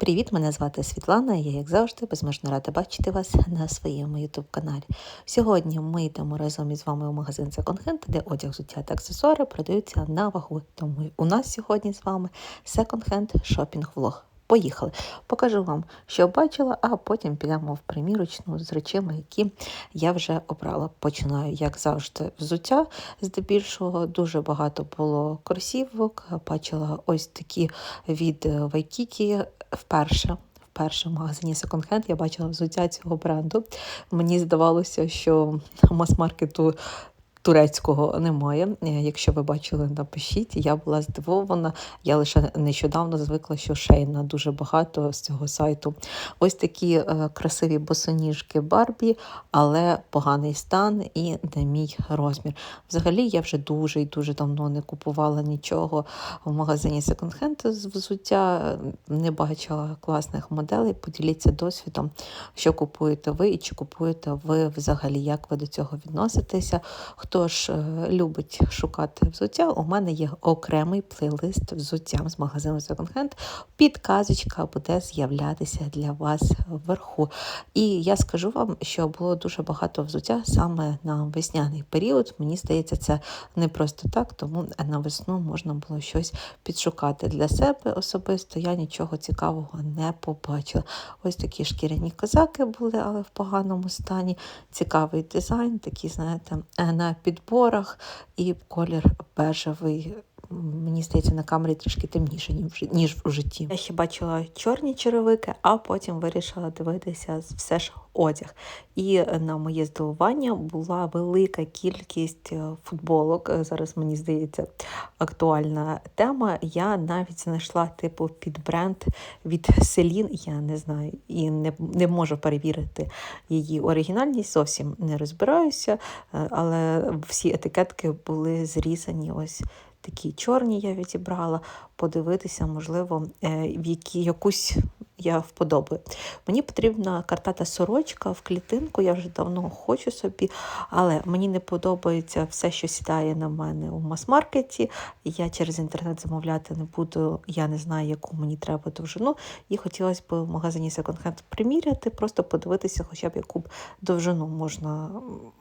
Привіт, мене звати Світлана. Я, як завжди, безмежно рада бачити вас на своєму youtube каналі. Сьогодні ми йдемо разом із вами у магазин Second Hand, де одяг, взуття та аксесуари продаються на вагу. Тому у нас сьогодні з вами Second Hand шопінг влог. Поїхали. Покажу вам, що бачила, а потім підемо в примірочну з речами, які я вже обрала. Починаю, як завжди, взуття. Здебільшого дуже багато було кросівок. Бачила ось такі від Waikiki вперше. Вперше в магазині Hand я бачила взуття цього бренду. Мені здавалося, що мас-маркету турецького немає. Е, Якщо ви бачили, напишіть. Я була здивована. Я лише нещодавно звикла, що шейна дуже багато з цього сайту. Ось такі е, красиві босоніжки Барбі, але поганий стан і не мій розмір. Взагалі, я вже дуже і дуже давно не купувала нічого в магазині Hand з взуття. Не бачила класних моделей. Поділіться досвідом, що купуєте ви і чи купуєте ви взагалі, як ви до цього відноситеся. Хто ж е, любить шукати взуття, у мене є окремий плейлист взуття з магазину Second Hand. Підказочка буде з'являтися для вас вверху. І я скажу вам, що було дуже багато взуття саме на весняний період. Мені здається, це не просто так, тому на весну можна було щось підшукати для себе особисто. Я нічого цікавого не побачила. Ось такі шкіряні козаки були, але в поганому стані. Цікавий дизайн, такий, знаєте, е, на підборах і колір бежевий. Мені здається, на камері трішки темніше, ніж- в житті. Я ще бачила чорні черевики, а потім вирішила дивитися все ж одяг. І е, на моє здивування була велика кількість е, футболок. Е, Зараз мені здається актуальна тема. Я навіть знайшла типу під бренд від Селін. Я не знаю і не, не можу перевірити її оригінальність, зовсім не розбираюся, але всі етикетки були зрізані ось. Такі чорні я відібрала, подивитися, можливо, е, в які якусь я вподобаю. Мені потрібна картата сорочка в клітинку, я вже давно хочу собі, але мені не подобається все, що сідає на мене у мас-маркеті. Я через інтернет замовляти не буду, я не знаю, яку мені треба довжину. І хотілося б в магазині Hand приміряти, просто подивитися, хоча б яку б довжину можна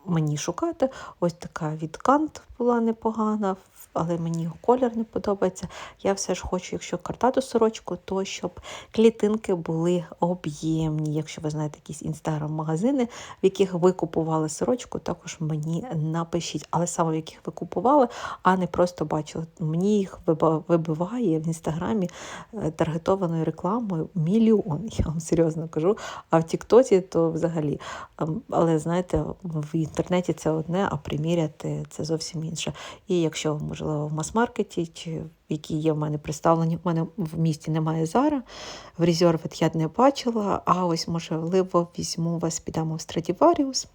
мені шукати. Ось така від Кант була непогана, але мені колір не подобається. Я все ж хочу, якщо картату сорочку, то щоб клітинки були об'ємні. Якщо ви знаєте якісь інстаграм-магазини, в яких ви купували сорочку, також мені напишіть. Але саме в яких ви купували, а не просто бачили. Мені їх вибиває в інстаграмі е, таргетованою рекламою мільйон. Я вам серйозно кажу. А в Тіктоці то взагалі. Ем, Але знаєте, в інтернеті це одне, а приміряти це зовсім інше. І якщо, можливо, в мас-маркеті чи які є в мене представлені, в мене в місті немає зара, в Резервет я не бачила, а ось, можливо, візьму вас, підемо в Страдіваріус.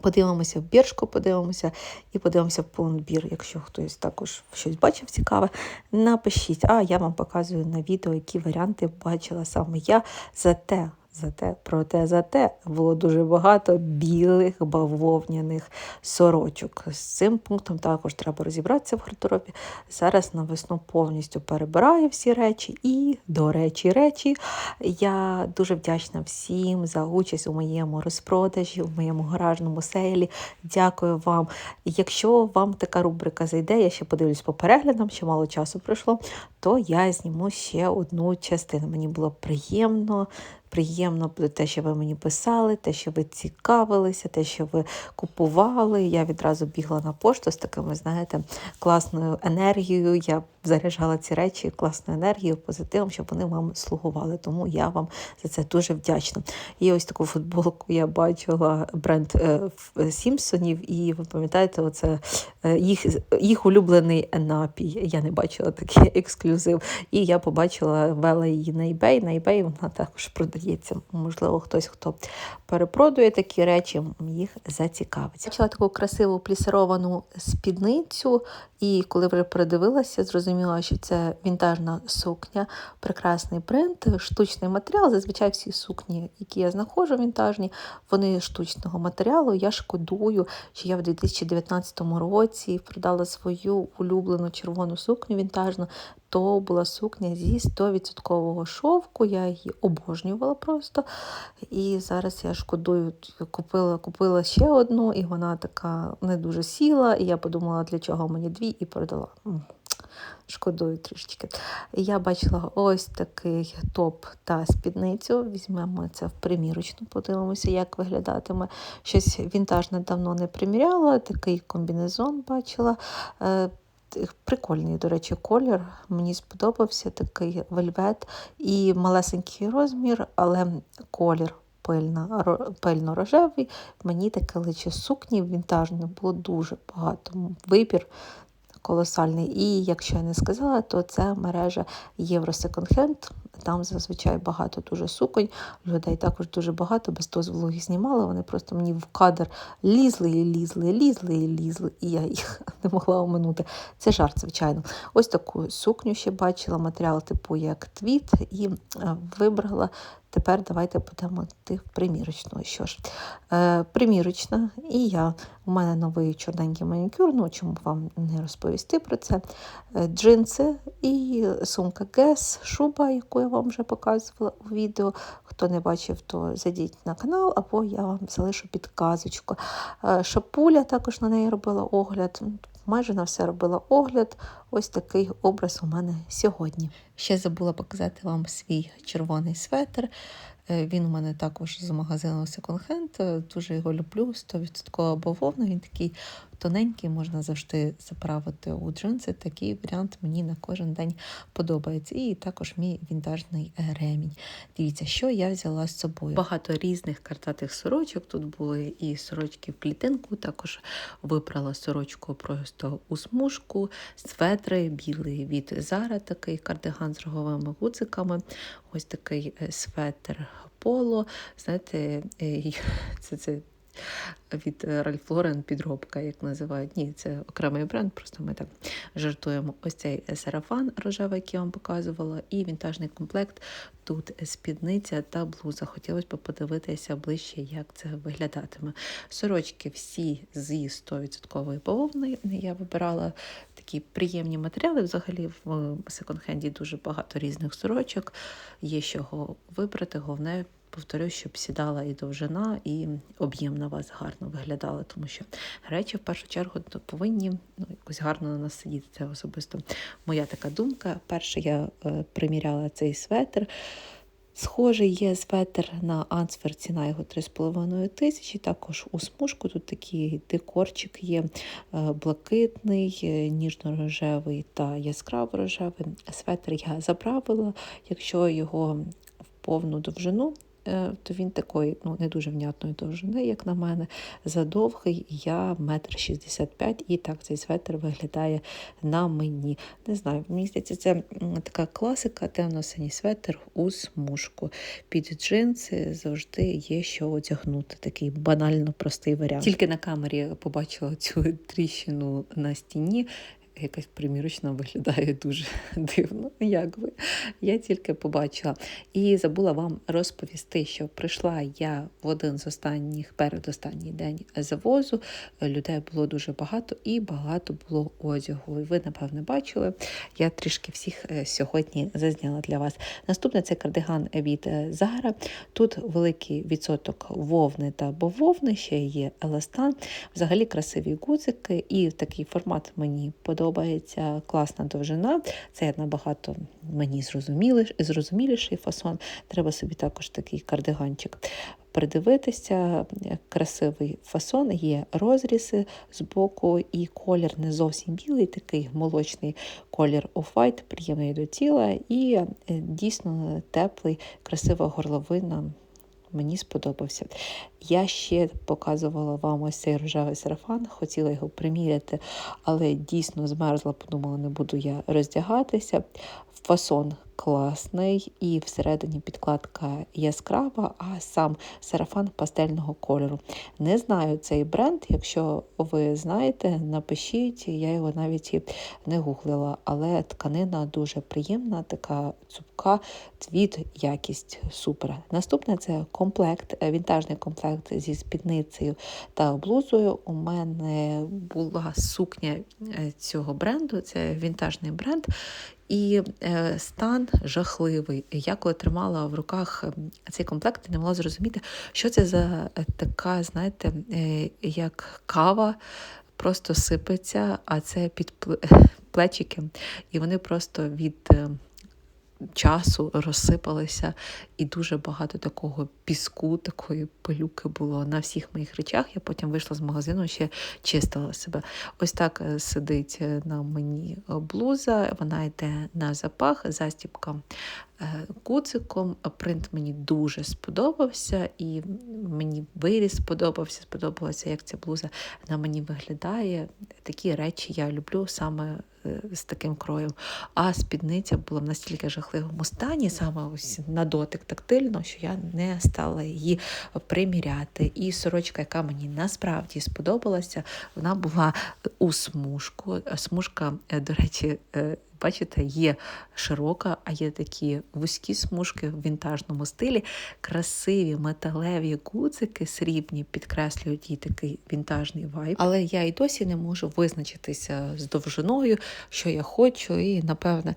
Подивимося в біршку, подивимося і подивимося в пломбір. Якщо хтось також щось бачив цікаве, напишіть. А я вам показую на відео, які варіанти бачила саме я. Зате, зате, проте, зате було дуже багато білих бавовняних сорочок. З цим пунктом також треба розібратися в гардеробі. Зараз на весну повністю перебираю всі речі. І, до речі, речі, я дуже вдячна всім за участь у моєму розпродажі, у моєму гаражному сейлі. Дякую вам. Якщо вам така рубрика зайде, я ще подивлюсь по переглядам, ще мало часу пройшло, то я зніму ще одну частину. Мені було приємно. Приємно те, що ви мені писали, те, що ви цікавилися, те, що ви купували. Я відразу бігла на пошту з такими, знаєте, класною енергією. Я заряджала ці речі класною енергією, позитивом, щоб вони вам слугували. Тому я вам за це дуже вдячна. І ось таку футболку я бачила бренд е, Сімпсонів, і ви пам'ятаєте, оце е, їх, їх улюблений напій. Я не бачила такий ексклюзив. І я побачила, вела її на eBay. На eBay вона також продається. Можливо, хтось, хто перепродує такі речі, їх зацікавить. Бачила таку красиву плісировану спідницю, і коли вже передивилася, зрозуміла, зрозуміла, що це вінтажна сукня, прекрасний принт, штучний матеріал. Зазвичай всі сукні, які я знаходжу вінтажні, вони штучного матеріалу. Я шкодую, що я в 2019 році продала свою улюблену червону сукню вінтажну. То була сукня зі 100% шовку, я її обожнювала просто. І зараз я шкодую, купила купила ще одну, і вона така не дуже сіла. І я подумала, для чого мені дві, і продала. Шкодую трішечки. Я бачила ось такий топ та спідницю. Візьмемо це в примірочну, подивимося, як виглядатиме. Щось вінтажне давно не приміряла, такий комбінезон бачила. Е, прикольний, до речі, колір. Мені сподобався такий вельвет і малесенький розмір, але колір пильно-рожевий. Мені таке личе сукні вінтажне було дуже багато. Вибір колосальний. І якщо я не сказала, то це мережа Євросеконд-хенд. Там зазвичай багато дуже суконь, людей також дуже багато, без дозволу їх знімала. Вони просто мені в кадр лізли і лізли, лізли і лізли, і я їх не могла оминути. Це жарт, звичайно. Ось таку сукню ще бачила, матеріал типу як твіт, і е, вибрала Тепер давайте будемо йти в примірочну. Що ж, е, примірочна, і я. У мене новий чорненький манікюр, ну чому вам не розповісти про це. Е, джинси і сумка Гес, шуба, яку я вам вже показувала у відео. Хто не бачив, то зайдіть на канал, або я вам залишу підказочку. Е, шапуля також на неї робила огляд майже на все робила огляд. Ось такий образ у мене сьогодні. Ще забула показати вам свій червоний светр. Е, він у мене також з магазину Second Hand, Дуже його люблю, 100% бавовна. Він такий тоненький, можна завжди заправити у джинси. Такий варіант мені на кожен день подобається. І також мій вінтажний ремінь. Дивіться, що я взяла з собою. Багато різних картатих сорочок. Тут були і сорочки в клітинку, також вибрала сорочку просто у смужку, светри, білий від Зара, такий кардиган з роговими гуциками. Ось такий е, светр поло. Знаєте, е, це це від Ralph Lauren підробка, як називають. Ні, це окремий бренд, просто ми так жартуємо. Ось цей сарафан рожевий, який я вам показувала, і вінтажний комплект. Тут спідниця та блуза. Хотілося б подивитися ближче, як це виглядатиме. Сорочки всі зі 100% бавовни. Я вибирала такі приємні матеріали. Взагалі в секонд-хенді дуже багато різних сорочок. Є з чого вибрати, головне повторюю, щоб сідала і довжина, і об'єм на вас гарно виглядала, тому що речі в першу чергу повинні ну, якось гарно на нас сидіти. Це особисто моя така думка. Перше я е, приміряла цей светр. Схожий є светр на ансфер, ціна його 3,5 тисячі. Також у смужку тут такий декорчик є е, блакитний, е, ніжно-рожевий та яскраво рожевий. Светр я заправила, якщо його в повну довжину то він такої ну, не дуже внятної довжини, як на мене, задовгий, я метр шістдесят п'ять, і так цей светр виглядає на мені. Не знаю, мені здається, це така класика, темно-синій светр у смужку. Під джинси завжди є що одягнути. Такий банально простий варіант. Тільки на камері побачила цю тріщину на стіні якась примірочна виглядає дуже дивно, як би. Я тільки побачила. І забула вам розповісти, що прийшла я в один з останніх, передостанній день завозу. Людей було дуже багато і багато було одягу. І ви, напевне, бачили. Я трішки всіх е, сьогодні зазняла для вас. Наступне це кардиган від Зара. Тут великий відсоток вовни та бововни, ще є еластан. Взагалі красиві гудзики, і такий формат мені подобається подобається класна довжина. Це набагато мені зрозуміліший фасон. Треба собі також такий кардиганчик. Придивитися, красивий фасон, є розрізи з боку, і колір не зовсім білий, такий молочний колір оф-вайт, приємний до тіла, і е, дійсно теплий, красива горловина мені сподобався. Я ще показувала вам ось цей рожевий сарафан, хотіла його приміряти, але дійсно змерзла, подумала, не буду я роздягатися. Фасон класний, і всередині підкладка яскрава, а сам сарафан пастельного кольору. Не знаю цей бренд, якщо ви знаєте, напишіть, я його навіть і не гуглила, але тканина дуже приємна, така цупка, цвіт, якість супер. Наступне це комплект, вінтажний комплект зі спідницею та блузою. У мене була сукня е, цього бренду, це вінтажний бренд. І е, стан жахливий. Я коли тримала в руках ем, цей комплект, не могла зрозуміти, що це за е, така, знаєте, е, як кава. Просто сипеться, а це під пле- плечики, і вони просто від е, часу розсипалися, і дуже багато такого піску, такої пилюки було на всіх моїх речах. Я потім вийшла з магазину, ще чистила себе. Ось так е, сидить е, на мені блуза, вона йде на запах, застібка е, куциком. Принт мені дуже сподобався, і мені виріс сподобався. Сподобалося, як ця блуза на мені виглядає. Такі речі я люблю саме е, з таким кроєм. А спідниця була в настільки жахливому стані, саме ось на дотик тактильно, що я не стала її приміряти. І сорочка, яка мені насправді сподобалася, вона була у смужку. Смужка, е, до речі, е, бачите, є широка, а є такі вузькі смужки в вінтажному стилі, красиві металеві гудзики срібні, підкреслюють їй такий вінтажний вайб. Але я і досі не можу визначитися з довжиною, що я хочу, і напевне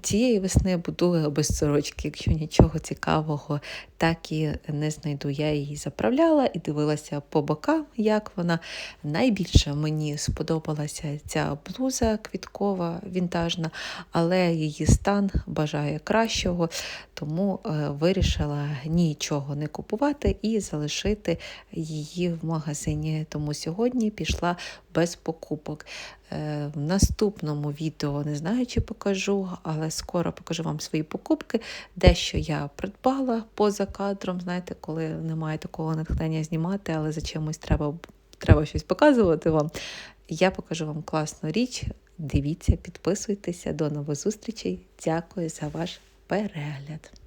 цієї весни буду без сорочки, якщо нічого цікавого так і не знайду. Я її заправляла і дивилася по бокам, як вона. Найбільше мені сподобалася ця блуза квіткова, вінтажна, але її стан бажає кращого, тому е, вирішила нічого не купувати і залишити її в магазині. Тому сьогодні пішла без покупок. Е, В наступному відео не знаю, чи покажу, але скоро покажу вам свої покупки. Дещо я придбала поза кадром. Знаєте, коли немає такого натхнення знімати, але за чимось треба, треба щось показувати вам. Я покажу вам класну річ. Дивіться, підписуйтеся. До нових зустрічей. Дякую за ваш перегляд.